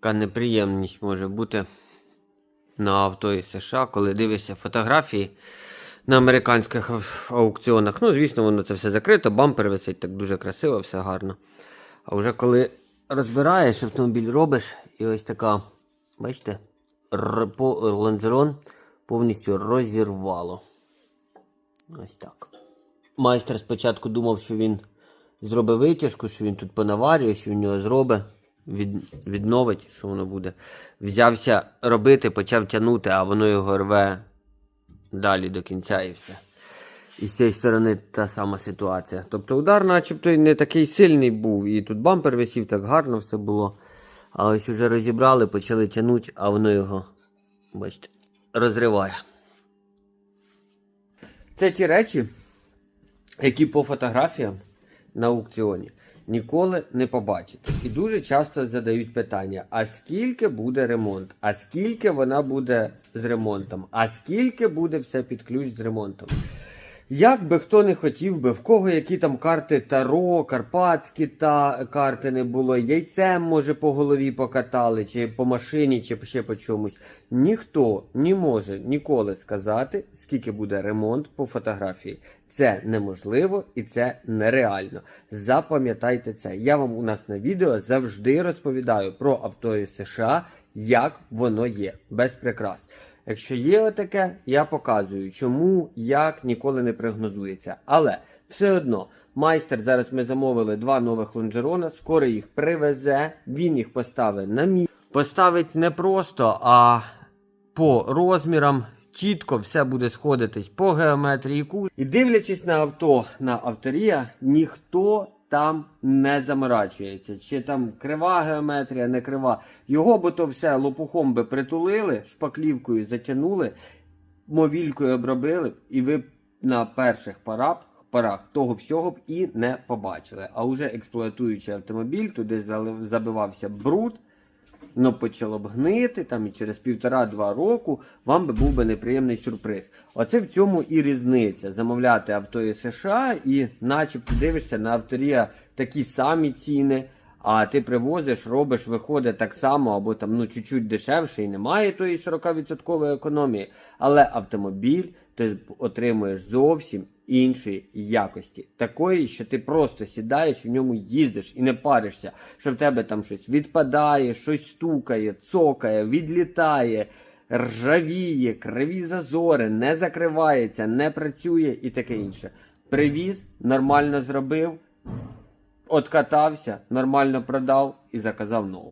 Така неприємність може бути на авто із США, коли дивишся фотографії на американських аукціонах. Ну, звісно, воно це все закрито, бампер висить так дуже красиво, все гарно. А вже коли розбираєш автомобіль, робиш, і ось така, бачите, лонжерон повністю розірвало. Ось так. Майстер спочатку думав, що він зробить витяжку, що він тут понаварює, що він його зробить, від, відновить, що воно буде. Взявся робити, почав тягнути, а воно його рве далі до кінця і все. І з цієї сторони та сама ситуація. Тобто удар, начебто, не такий сильний був. І тут бампер висів, так гарно все було. А ось уже розібрали, почали тягнути, а воно його, бачите, розриває. Це ті речі, які по фотографіям на аукціоні ніколи не побачите. І дуже часто задають питання: а скільки буде ремонт? А скільки вона буде з ремонтом? А скільки буде все під ключ з ремонтом? Як би хто не хотів би, в кого які там карти Таро, карпатські та карти не було, яйцем, може, по голові покатали, чи по машині, чи ще по чомусь. Ніхто не може ніколи сказати, скільки буде ремонт по фотографії. Це неможливо і це нереально. Запам'ятайте це. Я вам у нас на відео завжди розповідаю про авто США, як воно є, без прикрас. Якщо є отаке, я показую, чому, як ніколи не прогнозується. Але все одно, майстер зараз ми замовили два нових лонжерона, скоро їх привезе, він їх поставить на місце. Поставить не просто, а по розмірам. Чітко все буде сходитись по геометрії кут. І дивлячись на авто на авторія, ніхто там не заморачується. Чи там крива геометрія, не крива. Його би то все лопухом би притулили, шпаклівкою затягнули, мовількою обробили, і ви на перших парах, парах того всього б і не побачили. А вже експлуатуючи автомобіль, туди забивався бруд. Воно почало б гнити там і через півтора-два року вам би був би неприємний сюрприз. Оце в цьому і різниця. Замовляти авто із США і начебто дивишся на авторія такі самі ціни, а ти привозиш, робиш, виходить так само, або там ну чуть-чуть дешевше і немає тої 40% економії. Але автомобіль ти отримуєш зовсім іншої якості. Такої, що ти просто сідаєш в ньому їздиш і не паришся, що в тебе там щось відпадає, щось стукає, цокає, відлітає, ржавіє, криві зазори, не закривається, не працює і таке інше. Привіз, нормально зробив, откатався, нормально продав і заказав нову.